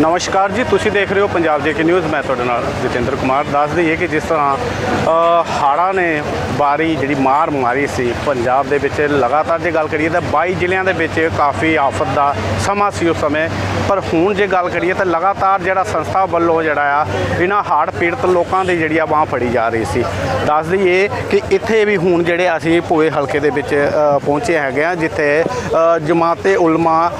ਨਮਸਕਾਰ ਜੀ ਤੁਸੀਂ ਦੇਖ ਰਹੇ ਹੋ ਪੰਜਾਬ ਦੇ ਕੇ ਨਿਊਜ਼। ਮੈਂ ਤੁਹਾਡੇ ਨਾਲ ਜਤਿੰਦਰ ਕੁਮਾਰ। ਦੱਸ ਦਈਏ ਕਿ ਜਿਸ ਤਰ੍ਹਾਂ ਹਾੜਾਂ ਨੇ ਬਾਰੀ ਜਿਹੜੀ ਮਾਰ ਮਾਰੀ ਸੀ ਪੰਜਾਬ ਦੇ ਵਿੱਚ ਲਗਾਤਾਰ ਜੇ ਗੱਲ ਕਰੀਏ ਤਾਂ 22 ਜ਼ਿਲ੍ਹਿਆਂ ਦੇ ਵਿੱਚ ਕਾਫੀ ਆਫਤ ਦਾ ਸਮਾਂ ਸੀ ਉਸ ਸਮੇਂ। ਪਰ ਹੁਣ ਜੇ ਗੱਲ ਕਰੀਏ ਤਾਂ ਲਗਾਤਾਰ ਜਿਹੜਾ ਸੰਸਥਾ ਵੱਲੋਂ ਜਿਹੜਾ ਆ ਇਹਨਾਂ ਹਾੜ ਪੀੜਤ ਲੋਕਾਂ ਦੀ ਜਿਹੜੀ ਆ ਬਾਹ ਫੜੀ ਜਾ ਰਹੀ ਸੀ। ਦੱਸ ਦਈਏ ਕਿ ਇੱਥੇ ਵੀ ਹੁਣ ਜਿਹੜੇ ਅਸੀਂ ਭੋਏ ਹਲਕੇ ਦੇ ਵਿੱਚ ਪਹੁੰਚੇ ਹੈਗੇ ਆ ਜਿੱਥੇ ਅ, ਜਮਾਤੇ ਉਲਮਾ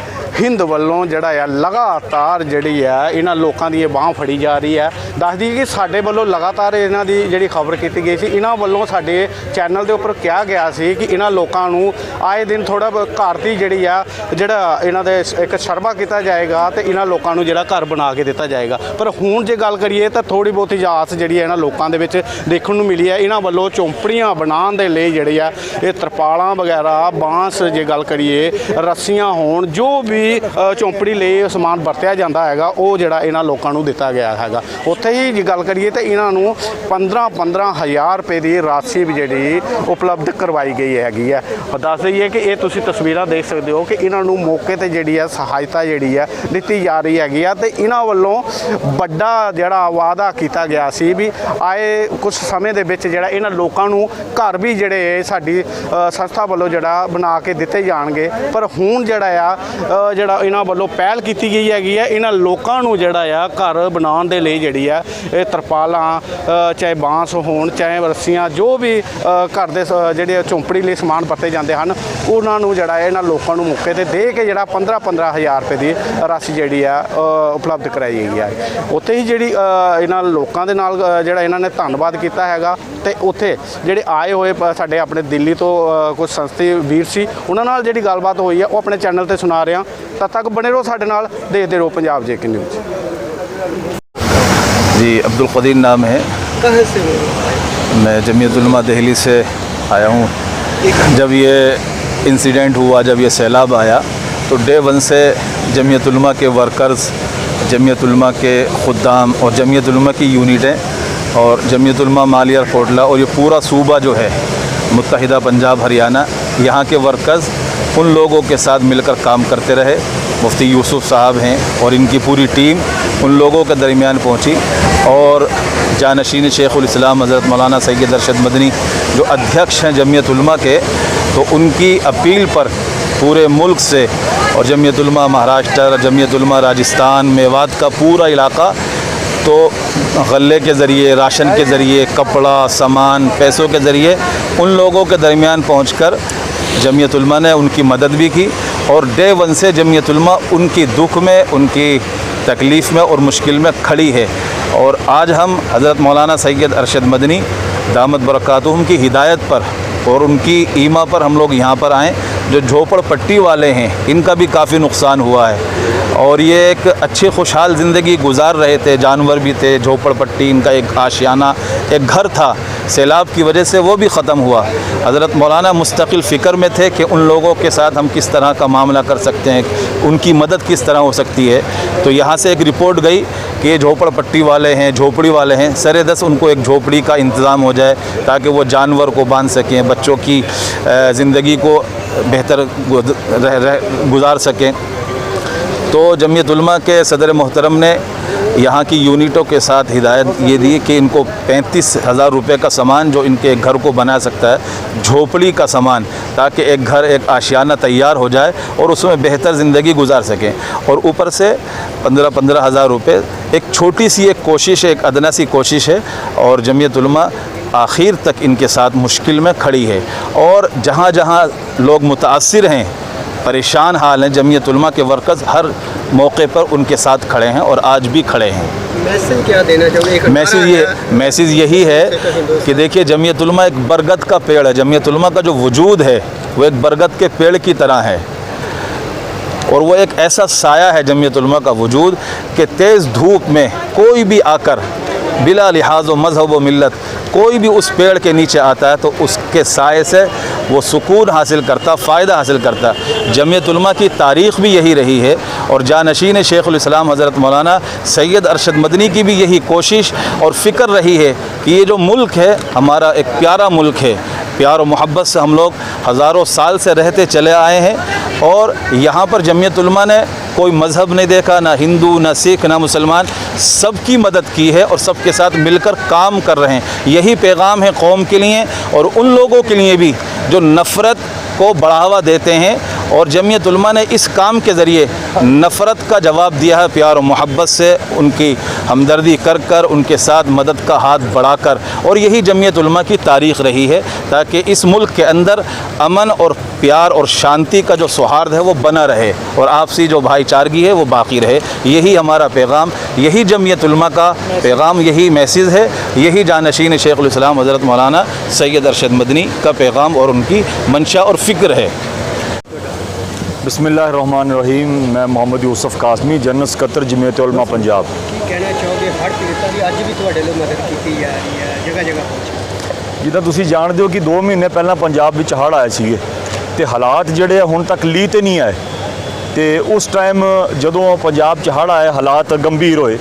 ਹਿੰਦ ਵੱਲੋਂ ਜਿਹੜਾ ਆ ਲਗਾਤਾਰ ਜਿਹੜੀ ਆ ਇਹਨਾਂ ਲੋਕਾਂ ਦੀ ਇਹ ਬਾਹ ਫੜੀ ਜਾ ਰਹੀ ਹੈ ਦੱਸਦੀ ਕਿ ਸਾਡੇ ਵੱਲੋਂ ਲਗਾਤਾਰ ਇਹਨਾਂ ਦੀ ਜਿਹੜੀ ਖਬਰ ਕੀਤੀ ਗਈ ਸੀ, ਇਹਨਾਂ ਵੱਲੋਂ ਸਾਡੇ ਚੈਨਲ ਦੇ ਉੱਪਰ ਕਿਹਾ ਗਿਆ ਸੀ ਕਿ ਇਹਨਾਂ ਲੋਕਾਂ ਨੂੰ ਆਏ ਦਿਨ ਥੋੜਾ ਘਰ ਦੀ ਜਿਹੜੀ ਆ, ਜਿਹੜਾ ਇਹਨਾਂ ਦੇ ਇੱਕ ਸ਼ਰਮਾ ਕੀਤਾ ਜਾਏਗਾ ਤੇ ਇਹਨਾਂ ਲੋਕਾਂ ਨੂੰ ਜਿਹੜਾ ਘਰ ਬਣਾ ਕੇ ਦਿੱਤਾ ਜਾਏਗਾ। ਪਰ ਹੁਣ ਜੇ ਗੱਲ ਕਰੀਏ ਤਾਂ ਥੋੜੀ ਬਹੁਤੀ ਆਸ ਜਿਹੜੀ ਹੈ ਇਹਨਾਂ ਲੋਕਾਂ ਦੇ ਵਿੱਚ ਦੇਖਣ ਨੂੰ ਮਿਲੀ ਹੈ ਇਹਨਾਂ ਵੱਲੋਂ ਚੌਂਪੜੀਆਂ ਬਣਾਉਣ ਦੇ ਲਈ ਜਿਹੜੀ ਆ, ਇਹ ਤਰਪਾਲਾਂ ਵਗੈਰਾ, ਬਾਂਸ ਜੇ ਗੱਲ ਕਰੀਏ, ਰੱਸੀਆਂ ਹੋਣ, ਜੋ ਵੀ ਵੀ ਚੌਂਪੜੀ ਲਈ ਸਮਾਨ ਵਰਤਿਆ ਜਾਂਦਾ ਹੈਗਾ, ਉਹ ਜਿਹੜਾ ਇਹਨਾਂ ਲੋਕਾਂ ਨੂੰ ਦਿੱਤਾ ਗਿਆ ਹੈਗਾ। ਉੱਥੇ ਹੀ ਜੇ ਗੱਲ ਕਰੀਏ ਤਾਂ ਇਹਨਾਂ ਨੂੰ 15 15 ਹਜ਼ਾਰ ਰੁਪਏ ਦੀ ਰਾਸ਼ੀ ਵੀ ਜਿਹੜੀ ਉਪਲਬਧ ਕਰਵਾਈ ਗਈ ਹੈਗੀ ਹੈ। ਦੱਸ ਦਈਏ ਕਿ ਇਹ ਤੁਸੀਂ ਤਸਵੀਰਾਂ ਦੇਖ ਸਕਦੇ ਹੋ ਕਿ ਇਹਨਾਂ ਨੂੰ ਮੌਕੇ ਤੇ ਜਿਹੜੀ ਹੈ ਸਹਾਇਤਾ ਜਿਹੜੀ ਹੈ ਦਿੱਤੀ ਜਾ ਰਹੀ ਹੈਗੀ ਆ ਤੇ ਇਹਨਾਂ ਵੱਲੋਂ ਵੱਡਾ ਜਿਹੜਾ ਵਾਅਦਾ ਕੀਤਾ ਗਿਆ ਸੀ ਵੀ ਆਏ ਕੁਝ ਸਮੇਂ ਦੇ ਵਿੱਚ ਜਿਹੜਾ ਇਹਨਾਂ ਲੋਕਾਂ ਨੂੰ ਘਰ ਵੀ ਜਿਹੜੇ ਸਾਡੀ ਸੰਸਥਾ ਵੱਲੋਂ ਜਿਹੜਾ ਬਣਾ ਕੇ ਦਿੱਤੇ ਜਾਣਗੇ। ਪਰ ਹੁਣ ਜਿਹੜਾ ਆ ਜਿਹੜਾ ਇਹਨਾਂ ਵੱਲੋਂ ਪਹਿਲ ਕੀਤੀ ਗਈ ਹੈਗੀ ਹੈ, ਇਹਨਾਂ ਲੋਕਾਂ ਨੂੰ ਜਿਹੜਾ ਆ ਘਰ ਬਣਾਉਣ ਦੇ ਲਈ ਜਿਹੜੀ ਆ, ਇਹ ਤਰਪਾਲਾਂ ਚਾਹੇ ਬਾਂਸ ਹੋਣ, ਚਾਹੇ ਰੱਸੀਆਂ, ਜੋ ਵੀ ਘਰ ਦੇ ਸ- ਜਿਹੜੇ ਝੌਂਪੜੀ ਲਈ ਸਮਾਨ ਵਰਤੇ ਜਾਂਦੇ ਹਨ ਉਹਨਾਂ ਨੂੰ ਜਿਹੜਾ ਹੈ ਇਹਨਾਂ ਲੋਕਾਂ ਨੂੰ ਮੌਕੇ ਤੇ ਦੇ ਕੇ ਜਿਹੜਾ 15 15 ਹਜ਼ਾਰ ਰੁਪਏ ਦੀ ਰਾਸ਼ੀ ਜਿਹੜੀ ਆ ਅ, ਉਪਲਬਧ ਕਰਾਈ ਗਈ ਹੈ ਉੱਥੇ ਹੀ ਜਿਹੜੀ ਅ, ਇਹਨਾਂ ਲੋਕਾਂ ਦੇ ਨਾਲ ਅ, ਜਿਹੜਾ ਇਹਨਾਂ ਨੇ ਧੰਨਵਾਦ ਕੀਤਾ ਹੈਗਾ ਤੇ ਉੱਥੇ ਜਿਹੜੇ ਆਏ ਹੋਏ ਪ- ਸਾਡੇ ਆਪਣੇ ਦਿੱਲੀ ਤੋਂ ਅ, ਕੁਝ ਸੰਸਥੀ ਵੀਰ ਸੀ ਉਹਨਾਂ ਨਾਲ ਜਿਹੜੀ ਗੱਲਬਾਤ ਹੋਈ ਹੈ ਉਹ ਆਪਣੇ ਚੈਨਲ ਤੇ ਸੁਣਾ ਰਿਹਾ ਤਦ ਤੱਕ ਬਣੇ ਰਹੋ ਸਾਡੇ ਨਾਲ ਦੇਖਦੇ ਰਹੋ ਪੰਜਾਬ ਜੇ ਕੇ ਨਿਊਜ਼ जी अब्दुल कदीर नाम है कहाँ से हो मैं जमीयतुलमा दिल्ली से आया हूँ जब ये انسیڈنٹ ہوا جب یہ سیلاب آیا، تو ڈے ون سے جمعیت علماء کے ورکرز، جمعیت علماء کے خدام اور جمعیت علماء کی یونٹیں اور جمعیت علماء مالیہ فوٹلا اور یہ پورا صوبہ جو ہے، متحدہ پنجاب، ہریانہ، یہاں کے ورکرز، ان لوگوں کے ساتھ مل کر کام کرتے رہے۔ مفتی یوسف صاحب ہیں اور ان کی پوری ٹیم ان لوگوں کے درمیان پہنچی اور جانشین شیخ الاسلام حضرت مولانا سید ارشد مدنی جو ادھیکش ہیں جمعیت علماء کے، تو ان کی اپیل پر پورے ملک سے اور جمعیت علماء مہاراشٹر، جمعیت علماء راجستھان میوات کا پورا علاقہ تو غلے کے ذریعے، راشن کے ذریعے، کپڑا، سامان، پیسوں کے ذریعے ان لوگوں کے درمیان پہنچ کر جمعیت علماء نے ان کی مدد بھی کی اور ڈے ون سے جمعیت علماء ان کی دکھ میں، ان کی तकलीफ़ में और मुश्किल में खड़ी है और आज हम हज़रत मौलाना सैयद अरशद मदनी दामद बरक़ातुहम की हिदायत पर और उनकी ईमा पर हम लोग यहाँ पर आएँ جو جھوپڑ پٹی والے ہیں، ان کا بھی کافی نقصان ہوا ہے۔ اور یہ ایک اچھی خوشحال زندگی گزار رہے تھے، جانور بھی تھے، جھوپڑ پٹی، ان کا ایک آشیانہ ایک گھر تھا۔ سیلاب کی وجہ سے وہ بھی ختم ہوا۔ حضرت مولانا مستقل فکر میں تھے کہ ان لوگوں کے ساتھ ہم کس طرح کا معاملہ کر سکتے ہیں، ان کی مدد کس طرح ہو سکتی ہے۔ تو یہاں سے ایک رپورٹ گئی کہ یہ جھوپڑ پٹی والے ہیں، جھوپڑی والے ہیں۔ سر دس ان کو ایک جھوپڑی کا انتظام ہو جائے تاکہ وہ جانور کو باندھ سکیں، بچوں کی زندگی کو بہتر گزار سکیں۔ تو جمعیت علماء کے صدر محترم نے یہاں کی یونٹوں کے ساتھ ہدایت یہ دی کہ ان کو پینتیس ہزار روپے کا سامان جو ان کے گھر کو بنا سکتا ہے، جھوپڑی کا سامان، تاکہ ایک گھر، ایک آشیانہ تیار ہو جائے اور اس میں بہتر زندگی گزار سکیں۔ اور اوپر سے پندرہ پندرہ ہزار روپے، ایک چھوٹی سی ایک کوشش ہے، ایک ادنا سی کوشش ہے۔ اور جمعیت علماء آخر تک ان کے ساتھ مشکل میں کھڑی ہے اور جہاں جہاں لوگ متاثر ہیں پریشان حال ہیں جمعیت علماء کے ورکز ہر موقع پر ان کے ساتھ کھڑے ہیں اور آج بھی کھڑے ہیں۔ میسج کیا دینا چاہیے میسج یہ میسج یہی ہے کہ دیکھیے جمعیت علماء ایک برگد کا پیڑ ہے۔ جمعیت علماء کا جو وجود ہے وہ ایک برگد کے پیڑ کی طرح ہے۔ اور وہ ایک ایسا سایہ ہے جمعیت علماء کا وجود کہ تیز دھوپ میں کوئی بھی آ کر بلا لحاظ و مذہب و ملت کوئی بھی اس پیڑ کے نیچے آتا ہے تو اس کے سائے سے وہ سکون حاصل کرتا، فائدہ حاصل کرتا۔ جمعیت علماء کی تاریخ بھی یہی رہی ہے اور جانشین شیخ الاسلام حضرت مولانا سید ارشد مدنی کی بھی یہی کوشش اور فکر رہی ہے کہ یہ جو ملک ہے، ہمارا ایک پیارا ملک ہے۔ پیار و محبت سے ہم لوگ ہزاروں سال سے رہتے چلے آئے ہیں اور یہاں پر جمعیت علماء نے کوئی مذہب نہیں دیکھا، نہ ہندو، نہ سکھ، نہ مسلمان، سب کی مدد کی ہے اور سب کے ساتھ مل کر کام کر رہے ہیں۔ یہی پیغام ہے قوم کے لیے اور ان لوگوں کے لیے بھی جو نفرت کو بڑھاوا دیتے ہیں۔ اور جمعیت علماء نے اس کام کے ذریعے نفرت کا جواب دیا ہے پیار و محبت سے، ان کی ہمدردی کر کر، ان کے ساتھ مدد کا ہاتھ بڑھا کر۔ اور یہی جمعیت علماء کی تاریخ رہی ہے تاکہ اس ملک کے اندر امن اور پیار اور شانتی کا جو سہارد ہے وہ بنا رہے اور آپسی جو بھائی چارگی ہے وہ باقی رہے۔ یہی ہمارا پیغام، یہی جمعیت علماء کا پیغام، یہی میسیز ہے۔ یہی جانشین شیخ الاسلام حضرت مولانا سید ارشد مدنی کا پیغام اور ان کی منشا اور فکر ہے۔ ਬਿਸਮਿਲ੍ਲਾਹਿਰਰਹਿਮਾਨਿਰਰਹੀਮ। ਮੈਂ ਮੁਹੰਮਦ ਯੂਸਫ ਕਾਸਮੀ ਜਨਰਲ ਸਕੱਤਰ ਜਮੀਅਤ ਉਲਮਾ ਪੰਜਾਬ। ਕੀ ਕਹਿਣਾ ਚਾਹੋਗੇ? ਹੜ੍ਹ ਪੀੜਤਾਂ ਦੀ ਅੱਜ ਵੀ ਤੁਹਾਡੇ ਵੱਲੋਂ ਮਦਦ ਕੀਤੀ ਜਾ ਰਹੀ ਹੈ ਜਗ੍ਹਾ ਜਗ੍ਹਾ ਪਹੁੰਚ। ਜਿੱਦਾਂ ਤੁਸੀਂ ਜਾਣਦੇ ਹੋ ਕਿ 2 ਮਹੀਨੇ ਪਹਿਲਾਂ ਪੰਜਾਬ ਵਿੱਚ ਹੜ੍ਹ ਆਏ ਸੀਗੇ ਤੇ ਹਾਲਾਤ ਜਿਹੜੇ ਹੁਣ ਤੱਕ ਲੀਹ ਤੇ ਨਹੀਂ ਆਏ। ਤੇ ਉਸ ਟਾਈਮ ਜਦੋਂ ਪੰਜਾਬ 'ਚ ਹੜ੍ਹ ਆਏ ਹਾਲਾਤ ਗੰਭੀਰ ਹੋਏ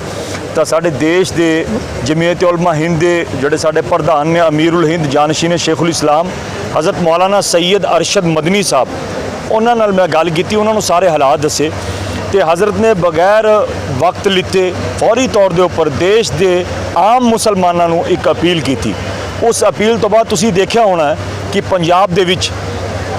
ਤਾਂ ਸਾਡੇ ਦੇਸ਼ ਦੇ ਜਮੀਅਤ ਉਲਮਾ ਹਿੰਦ ਦੇ ਜਿਹੜੇ ਸਾਡੇ ਪ੍ਰਧਾਨ ਨੇ ਅਮੀਰੁਲ ਹਿੰਦ ਜਾਨਸ਼ੀਨ ਸ਼ੇਖੁਲ ਇਸਲਾਮ ਹਜ਼ਰਤ ਮੌਲਾਨਾ ਸੈਯਦ ਅਰਸ਼ਦ ਮਦਨੀ ਸਾਹਿਬ ਉਹਨਾਂ ਨਾਲ ਮੈਂ ਗੱਲ ਕੀਤੀ, ਉਹਨਾਂ ਨੂੰ ਸਾਰੇ ਹਾਲਾਤ ਦੱਸੇ ਤੇ ਹਜ਼ਰਤ ਨੇ ਬਗੈਰ ਵਕਤ ਲਿੱਤੇ ਫੌਰੀ ਤੌਰ ਦੇ ਉੱਪਰ ਦੇਸ਼ ਦੇ ਆਮ ਮੁਸਲਮਾਨਾਂ ਨੂੰ ਇੱਕ ਅਪੀਲ ਕੀਤੀ। ਉਸ ਅਪੀਲ ਤੋਂ ਬਾਅਦ ਤੁਸੀਂ ਦੇਖਿਆ ਹੋਣਾ ਕਿ ਪੰਜਾਬ ਦੇ ਵਿੱਚ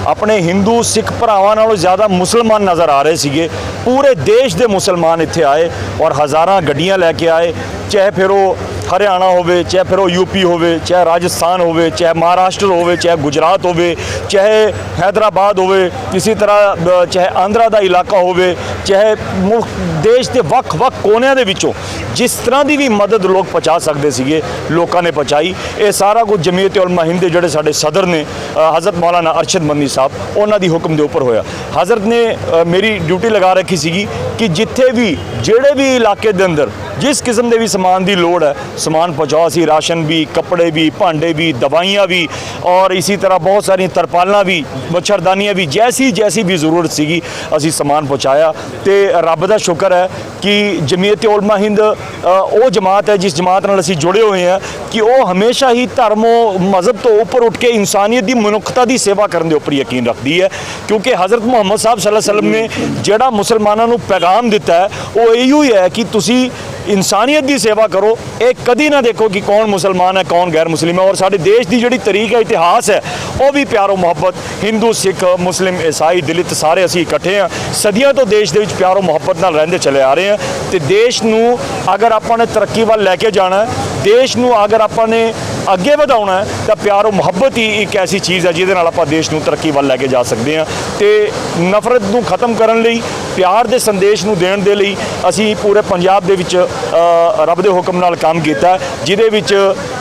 ਆਪਣੇ ਹਿੰਦੂ ਸਿੱਖ ਭਰਾਵਾਂ ਨਾਲੋਂ ਜ਼ਿਆਦਾ ਮੁਸਲਮਾਨ ਨਜ਼ਰ ਆ ਰਹੇ ਸੀਗੇ। ਪੂਰੇ ਦੇਸ਼ ਦੇ ਮੁਸਲਮਾਨ ਇੱਥੇ ਆਏ ਔਰ ਹਜ਼ਾਰਾਂ ਗੱਡੀਆਂ ਲੈ ਕੇ ਆਏ, ਚਾਹੇ ਫਿਰ ਉਹ ਹਰਿਆਣਾ ਹੋਵੇ, ਚਾਹੇ ਫਿਰ ਉਹ ਯੂਪੀ ਹੋਵੇ, ਚਾਹੇ ਰਾਜਸਥਾਨ ਹੋਵੇ, ਚਾਹੇ ਮਹਾਰਾਸ਼ਟਰ ਹੋਵੇ, ਚਾਹੇ ਗੁਜਰਾਤ ਹੋਵੇ, ਚਾਹੇ ਹੈਦਰਾਬਾਦ ਹੋਵੇ, ਇਸੇ ਤਰ੍ਹਾਂ ਚਾਹੇ ਆਂਧਰਾ ਦਾ ਇਲਾਕਾ ਹੋਵੇ, ਚਾਹੇ ਮੁਲਕ, ਦੇਸ਼ ਦੇ ਵੱਖ-ਵੱਖ ਕੋਨਿਆਂ ਦੇ ਵਿੱਚੋਂ ਜਿਸ ਤਰ੍ਹਾਂ ਦੀ ਵੀ ਮਦਦ ਲੋਕ ਪਹੁੰਚਾ ਸਕਦੇ ਸੀਗੇ, ਲੋਕਾਂ ਨੇ ਪਹੁੰਚਾਈ। ਇਹ ਸਾਰਾ ਕੁਝ ਜਮੀਅਤ ਉਲਮਾ ਹਿੰਦ ਦੇ ਜਿਹੜੇ ਸਾਡੇ ਸਦਰ ਨੇ ਹਜ਼ਰਤ ਮੌਲਾਨਾ ਅਰਸ਼ਦ ਮੰਦੀ ਸਾਹਿਬ, ਉਹਨਾਂ ਦੀ ਹੁਕਮ ਦੇ ਉੱਪਰ ਹੋਇਆ। ਹਜ਼ਰਤ ਨੇ ਮੇਰੀ ਡਿਊਟੀ ਲਗਾ ਰੱਖੀ ਸੀਗੀ ਕਿ ਜਿੱਥੇ ਵੀ, ਜਿਹੜੇ ਵੀ ਇਲਾਕੇ ਦੇ ਅੰਦਰ ਜਿਸ ਕਿਸਮ ਦੇ ਵੀ ਸਮਾਨ ਦੀ ਲੋੜ ਹੈ, ਸਮਾਨ ਪਹੁੰਚਾਓ ਅਸੀਂ ਰਾਸ਼ਨ ਵੀ, ਕੱਪੜੇ ਵੀ, ਭਾਂਡੇ ਵੀ, ਦਵਾਈਆਂ ਵੀ ਔਰ ਇਸੇ ਤਰ੍ਹਾਂ ਬਹੁਤ ਸਾਰੀਆਂ ਤਰਪਾਲਾਂ ਵੀ, ਮੱਛਰਦਾਨੀਆਂ ਵੀ, ਜੈਸੀ ਜੈਸੀ ਵੀ ਜ਼ਰੂਰਤ ਸੀਗੀ, ਅਸੀਂ ਸਮਾਨ ਪਹੁੰਚਾਇਆ ਤੇ ਰੱਬ ਦਾ ਸ਼ੁਕਰ ਹੈ ਕਿ ਜਮੀਅਤ ਉਲਮਾ ਹਿੰਦ ਉਹ ਜਮਾਤ ਹੈ ਜਿਸ ਜਮਾਤ ਨਾਲ ਅਸੀਂ ਜੁੜੇ ਹੋਏ ਹਾਂ ਕਿ ਉਹ ਹਮੇਸ਼ਾ ਹੀ ਧਰਮੋਂ ਮਜ਼ਹਬ ਤੋਂ ਉੱਪਰ ਉੱਠ ਕੇ ਇਨਸਾਨੀਅਤ ਦੀ ਮਨੁੱਖਤਾ ਦੀ ਸੇਵਾ ਕਰਨ ਦੇ ਉੱਪਰ ਯਕੀਨ ਰੱਖਦੀ ਹੈ, ਕਿਉਂਕਿ ਹਜ਼ਰਤ ਮੁਹੰਮਦ ਸਾਹਿਬ ਸੱਲੱਲਾਹੁ ਅਲੈहि ਵਸੱਲਮ ਨੇ ਜਿਹੜਾ ਮੁਸਲਮਾਨਾਂ ਨੂੰ ਪੈਗਾਮ ਦਿੱਤਾ ਹੈ, ਉਹ ਇਹੀ ਹੀ ਹੈ ਕਿ ਤੁਸੀਂ ਇਨਸਾਨੀਅਤ ਦੀ ਸੇਵਾ ਕਰੋ, ਇਹ ਕਦੀ ਨਾ ਦੇਖੋ ਕਿ ਕੌਣ ਮੁਸਲਮਾਨ ਹੈ, ਕੌਣ ਗੈਰ ਮੁਸਲਿਮ ਹੈ। ਔਰ ਸਾਡੇ ਦੇਸ਼ ਦੀ ਜਿਹੜੀ ਤਰੀਕ ਹੈ, ਇਤਿਹਾਸ ਹੈ, ਉਹ ਵੀ ਪਿਆਰੋ ਮੁਹੱਬਤ, ਹਿੰਦੂ, ਸਿੱਖ, ਮੁਸਲਿਮ, ਈਸਾਈ, ਦਲਿਤ ਸਾਰੇ ਅਸੀਂ ਇਕੱਠੇ ਹਾਂ। ਸਦੀਆਂ ਤੋਂ ਦੇਸ਼ ਦੇ ਵਿੱਚ ਪਿਆਰੋ ਮੁਹੱਬਤ ਨਾਲ ਰਹਿੰਦੇ ਚਲੇ ਆ ਰਹੇ ਹਾਂ। ਤੇ ਦੇਸ਼ ਨੂੰ ਅਗਰ ਆਪਾਂ ਨੇ ਤਰੱਕੀ ਵੱਲ ਲੈ ਕੇ ਜਾਣਾ ਦੇਸ਼ ਨੂੰ ਅਗਰ ਆਪਾਂ ਨੇ ਅੱਗੇ ਵਧਾਉਣਾ ਹੈ, ਤਾਂ ਪਿਆਰੋ ਮੁਹੱਬਤ ਹੀ ਇੱਕ ਐਸੀ ਚੀਜ਼ ਹੈ ਜਿਹਦੇ ਨਾਲ ਆਪਾਂ ਦੇਸ਼ ਨੂੰ ਤਰੱਕੀ ਵੱਲ ਲੈ ਕੇ ਜਾ ਸਕਦੇ ਹਾਂ। ਤੇ ਨਫ਼ਰਤ ਨੂੰ ਖਤਮ ਕਰਨ ਲਈ, ਪਿਆਰ ਦੇ ਸੰਦੇਸ਼ ਨੂੰ ਦੇਣ ਦੇ ਲਈ ਅਸੀਂ ਪੂਰੇ ਪੰਜਾਬ ਦੇ ਵਿੱਚ ਰੱਬ ਦੇ ਹੁਕਮ ਨਾਲ ਕੰਮ ਕੀਤਾ ਜਿਹਦੇ ਵਿੱਚ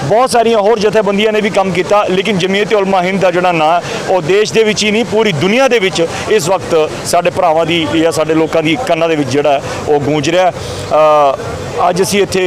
ਬਹੁਤ ਸਾਰੀਆਂ ਹੋਰ ਜਥੇਬੰਦੀਆਂ ਨੇ ਵੀ ਕੰਮ ਕੀਤਾ, ਲੇਕਿਨ ਜਮੀਅਤ ਉਲਮਾ ਹਿੰਦ ਦਾ ਜਿਹੜਾ ਨਾਂ ਉਹ ਦੇਸ਼ ਦੇ ਵਿੱਚ ਹੀ ਨਹੀਂ, ਪੂਰੀ ਦੁਨੀਆ ਦੇ ਵਿੱਚ ਇਸ ਵਕਤ ਸਾਡੇ ਭਰਾਵਾਂ ਦੀ ਜਾਂ ਸਾਡੇ ਲੋਕਾਂ ਦੀ ਕੰਨਾਂ ਦੇ ਵਿੱਚ ਜਿਹੜਾ ਉਹ ਗੂੰਜ ਰਿਹਾ ਅੱਜ ਅਸੀਂ ਇੱਥੇ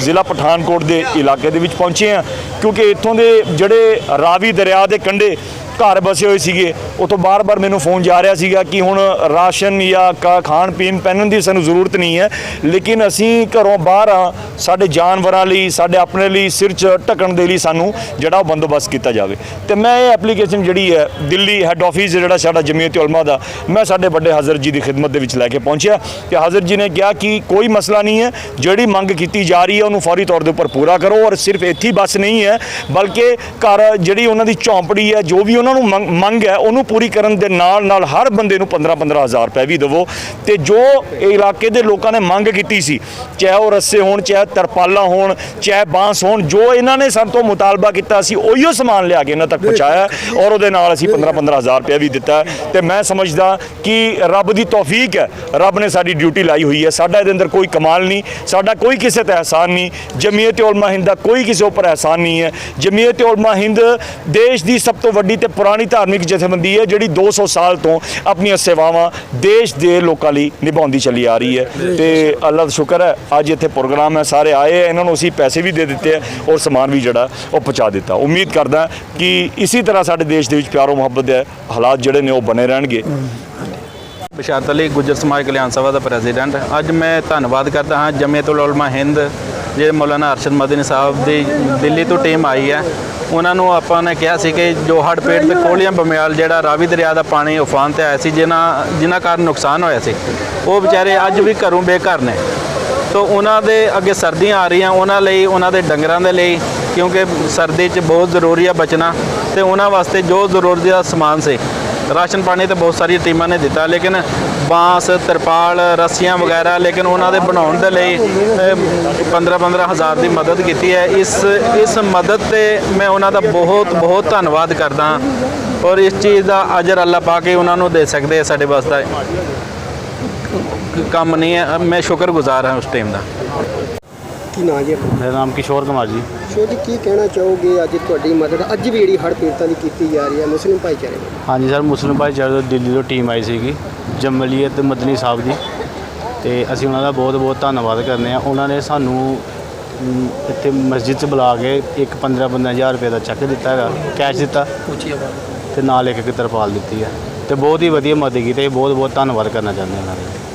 ਜ਼ਿਲ੍ਹਾ ਪਠਾਨਕੋਟ ਦੇ ਇਲਾਕੇ ਦੇ ਵਿੱਚ ਪਹੁੰਚੇ ਹਾਂ। ਕਿਉਂਕਿ ਇੱਥੋਂ ਦੇ ਜਿਹੜੇ ਰਾਵੀ ਦਰਿਆ ਦੇ ਕੰਢੇ ਘਰ ਬਸੇ ਹੋਏ ਸੀਗੇ। ਉਤੋਂ ਬਾਰ-ਬਾਰ ਮੈਨੂੰ ਫੋਨ ਜਾ ਰਿਹਾ ਸੀਗਾ ਕਿ ਹੁਣ ਰਾਸ਼ਨ ਜਾਂ ਕਾ- ਖਾਣ ਪੀਣ ਪਹਿਨਣ ਦੀ ਸਾਨੂੰ ਜ਼ਰੂਰਤ ਨਹੀਂ ਹੈ। ਲੇਕਿਨ ਅਸੀਂ ਘਰੋਂ ਬਾਹਰ ਆ ਸਾਡੇ ਜਾਨਵਰਾਂ ਲਈ, ਸਾਡੇ ਆਪਣੇ ਲਈ ਸਿਰ 'ਚ ਢੱਕਣ ਦੇ ਲਈ ਸਾਨੂੰ ਜਿਹੜਾ ਉਹ ਬੰਦੋਬਸਤ ਕੀਤਾ ਜਾਵੇ। ਤੇ ਮੈਂ ਇਹ ਐਪਲੀਕੇਸ਼ਨ ਜਿਹੜੀ ਹੈ, ਦਿੱਲੀ ਹੈੱਡ ਆਫਿਸ ਜਿਹੜਾ ਸਾਡਾ ਜਮੀਅਤ ਉਲਮਾ ਦਾ, ਮੈਂ ਸਾਡੇ ਵੱਡੇ ਹਜ਼ਰਤ ਜੀ ਦੀ ਖਿਦਮਤ ਦੇ ਵਿੱਚ ਲੈ ਕੇ ਪਹੁੰਚਿਆ। ਤੇ ਹਜ਼ਰਤ ਜੀ ਨੇ ਕਿਹਾ ਕਿ ਕੋਈ ਮਸਲਾ ਨਹੀਂ ਹੈ। ਜਿਹੜੀ ਮੰਗ ਕੀਤੀ ਜਾ ਰਹੀ ਹੈ, ਉਹਨੂੰ ਫੌਰੀ ਤੌਰ ਦੇ ਉੱਪਰ ਪੂਰਾ ਕਰੋ। ਔਰ ਸਿਰਫ ਇੱਥੇ ਹੀ ਬਸ ਨਹੀਂ ਹੈ, ਬਲਕਿ ਘਰ ਜਿਹੜੀ ਉਹਨਾਂ ਦੀ ਝੌਂਪੜੀ ਹੈ, ਜੋ ਵੀ ਉਹਨਾਂ ਨੂੰ ਮੰਗ- ਮੰਗ ਹੈ, ਉਹਨੂੰ ਪੂਰੀ ਕਰਨ ਦੇ ਨਾਲ ਨਾਲ ਹਰ ਬੰਦੇ ਨੂੰ 15 15000 ਰੁਪਏ ਵੀ ਦੇਵੋ। ਤੇ ਜੋ ਇਲਾਕੇ ਦੇ ਲੋਕਾਂ ਨੇ ਮੰਗ ਕੀਤੀ ਸੀ, ਚਾਹੇ ਉਹ ਰੱਸੇ ਹੋਣ, ਚਾਹੇ ਤਰਪਾਲਾਂ ਹੋਣ, ਚਾਹੇ ਬਾਂਸ ਹੋਣ, ਜੋ ਇਹਨਾਂ ਨੇ ਸਭ ਤੋਂ ਮੁਤਾਲਬਾ ਕੀਤਾ ਸੀ ਉਹੀਓ ਸਮਾਨ ਲਿਆ ਕੇ ਇਹਨਾਂ ਤੱਕ ਪਹੁੰਚਾਇਆ ਔਰ ਉਹਦੇ ਨਾਲ ਅਸੀਂ 15 15000 ਰੁਪਏ ਵੀ ਦਿੱਤਾ ਹੈ। ਤੇ ਮੈਂ ਸਮਝਦਾ ਕਿ ਰੱਬ ਦੀ ਤੌਫੀਕ ਹੈ। ਰੱਬ ਨੇ ਸਾਡੀ ਡਿਊਟੀ ਲਾਈ ਹੋਈ ਹੈ। ਸਾਡਾ ਇਹਦੇ ਅੰਦਰ ਕੋਈ ਕਮਾਲ ਨਹੀਂ, ਸਾਡਾ ਕੋਈ ਕਿਸੇ ਤੇ ਅਹਿਸਾਨ ਨਹੀਂ। ਜਮੀਅਤ ਉਲਮਾ ਹਿੰਦ ਦਾ ਕੋਈ ਕਿਸੇ ਉੱਪਰ ਅਹਿਸਾਨ ਨਹੀਂ ਹੈ। ਜਮੀਅਤ ਉਲਮਾ ਹਿੰਦ ਦੇਸ਼ ਦੀ ਸਭ ਤੋਂ ਵੱਡੀ ਤੇ ਪੁਰਾਣੀ ਧਾਰਮਿਕ ਜਥੇਬੰਦੀ ਹੈ, ਜਿਹੜੀ 200 ਸਾਲ ਤੋਂ ਆਪਣੀਆਂ ਸੇਵਾਵਾਂ ਦੇਸ਼ ਦੇ ਲੋਕਾਂ ਲਈ ਨਿਭਾਉਂਦੀ ਚੱਲੀ ਆ ਰਹੀ ਹੈ। ਤੇ ਅੱਲਾ ਦਾ ਸ਼ੁਕਰ ਹੈ, ਅੱਜ ਇੱਥੇ ਪ੍ਰੋਗਰਾਮ ਹੈ, ਸਾਰੇ ਆਏ ਹੈ, ਇਹਨਾਂ ਨੂੰ ਅਸੀਂ ਪੈਸੇ ਵੀ ਦੇ ਦਿੱਤੇ ਹੈ ਔਰ ਸਮਾਨ ਵੀ ਜਿਹੜਾ ਉਹ ਪਹੁੰਚਾ ਦਿੱਤਾ। ਉਮੀਦ ਕਰਦਾ ਕਿ ਇਸੇ ਤਰ੍ਹਾਂ ਸਾਡੇ ਦੇਸ਼ ਦੇ ਵਿੱਚ ਪਿਆਰੋ ਮੁਹੱਬਤ ਦੇ ਹਾਲਾਤ ਜਿਹੜੇ ਨੇ ਉਹ ਬਣੇ ਰਹਿਣਗੇ। ਬਸ਼ਾਰਤ ਅਲੀ, ਗੁੱਜਰ ਸਮਾਜ ਕਲਿਆਣ ਸਭਾ ਦਾ ਪ੍ਰੈਜ਼ੀਡੈਂਟ। ਅੱਜ ਮੈਂ ਧੰਨਵਾਦ ਕਰਦਾ ਹਾਂ ਜਮੀਅਤੁਲ ਉਲਮਾ ਹਿੰਦ ਜਿਹੜੇ ਮੌਲਾਨਾ ਅਰਸ਼ਦ ਮਦਨੀ ਸਾਹਿਬ ਦੀ ਦਿੱਲੀ ਤੋਂ ਟੀਮ ਆਈ ਹੈ, ਉਹਨਾਂ ਨੂੰ ਆਪਾਂ ਨੇ ਕਿਹਾ ਸੀ ਕਿ ਜੋ ਹੜ੍ਹ ਪੀੜਤ ਤੇ ਕੋਲੀਆਂ ਬਮਿਆਲ ਜਿਹੜਾ ਰਾਵੀ ਦਰਿਆ ਦਾ ਪਾਣੀ ਉਫਾਨ ਤੇ ਆਇਆ ਸੀ, ਜਿਨ੍ਹਾਂ ਜਿਨ੍ਹਾਂ ਕਾਰਨ ਨੁਕਸਾਨ ਹੋਇਆ ਸੀ, ਉਹ ਵਿਚਾਰੇ ਅੱਜ ਵੀ ਘਰੋਂ ਬੇਘਰ ਨੇ। ਤੋ ਉਹਨਾਂ ਦੇ ਅੱਗੇ ਸਰਦੀਆਂ ਆ ਰਹੀਆਂ, ਉਹਨਾਂ ਲਈ, ਉਹਨਾਂ ਦੇ ਡੰਗਰਾਂ ਦੇ ਲਈ, ਕਿਉਂਕਿ ਸਰਦੀ 'ਚ ਬਹੁਤ ਜ਼ਰੂਰੀ ਆ ਬਚਣਾ ਤੇ ਉਹਨਾਂ ਵਾਸਤੇ ਜੋ ਜ਼ਰੂਰੀ ਦਾ ਸਮਾਨ ਸੀ ਰਾਸ਼ਨ ਪਾਣੀ ਤੇ ਬਹੁਤ ਸਾਰੀਆਂ ਟੀਮਾਂ ਨੇ ਦਿੱਤਾ ਲੇਕਿਨ ਬਾਂਸ ਤਰਪਾਲ ਰੱਸੀਆਂ ਵਗੈਰਾ ਲੇਕਿਨ ਉਹਨਾਂ ਦੇ ਬਣਾਉਣ ਦੇ ਲਈ 15-15 ਹਜ਼ਾਰ ਦੀ ਮਦਦ ਕੀਤੀ ਹੈ। ਇਸ ਇਸ ਮਦਦ ਤੇ ਮੈਂ ਉਹਨਾਂ ਦਾ ਬਹੁਤ ਬਹੁਤ ਧੰਨਵਾਦ ਕਰਦਾ ਹਾਂ ਔਰ ਇਸ ਚੀਜ਼ ਦਾ ਅਜਰ ਅੱਲਾ ਪਾ ਕੇ ਉਹਨਾਂ ਨੂੰ ਦੇ ਸਕਦੇ ਆ ਸਾਡੇ ਵਾਸਤੇ। ਕੰਮ ਨਹੀਂ ਹੈ। ਮੈਂ ਸ਼ੁਕਰਗੁਜ਼ਾਰ ਹਾਂ ਉਸ ਟੀਮ ਦਾ। ਕੀ ਨਾਂ ਜੀ ਆਪਣਾ? ਮੇਰਾ ਨਾਮ ਕਿਸ਼ੋਰ ਕੁਮਾਰ ਜੀ। ਸ਼ੋ ਜੀ ਕੀ ਕਹਿਣਾ ਚਾਹੋਗੇ? ਅੱਜ ਤੁਹਾਡੀ ਮਦਦ ਅੱਜ ਵੀ ਜਿਹੜੀ ਹੜ੍ਹ ਪੀੜਤਾਂ ਦੀ ਕੀਤੀ ਜਾ ਰਹੀ ਹੈ ਮੁਸਲਿਮ ਭਾਈਚਾਰੇ ਵੱਲੋਂ ਹਾਂਜੀ ਸਰ ਮੁਸਲਿਮ ਭਾਈਚਾਰੇ ਤੋਂ ਦਿੱਲੀ ਤੋਂ ਟੀਮ ਆਈ ਸੀਗੀ ਜਮਲੀਅਤ ਮਦਨੀ ਸਾਹਿਬ ਦੀ। ਤੇ ਅਸੀਂ ਉਹਨਾਂ ਦਾ ਬਹੁਤ ਬਹੁਤ ਧੰਨਵਾਦ ਕਰਨੇ ਆ। ਉਹਨਾਂ ਨੇ ਸਾਨੂੰ ਮ, ਇੱਥੇ ਮਸਜਿਦ 'ਚ ਬੁਲਾ ਕੇ ਇੱਕ 15 ਹਜ਼ਾਰ ਰੁਪਏ ਦਾ ਚੈੱਕ ਦਿੱਤਾ ਹੈਗਾ ਕੈਸ਼ ਦਿੱਤਾ। ਤੇ ਨਾਲ ਇੱਕ ਇੱਕ ਤਰਪਾਲ ਦਿੱਤੀ ਹੈ। ਤੇ ਬਹੁਤ ਹੀ ਵਧੀਆ ਮਦਦ ਕੀਤੀ ਤੇ ਬਹੁਤ ਬਹੁਤ ਧੰਨਵਾਦ ਕਰਨਾ ਚਾਹੁੰਦੇ ਹਾਂ ਉਹਨਾਂ ਦਾ।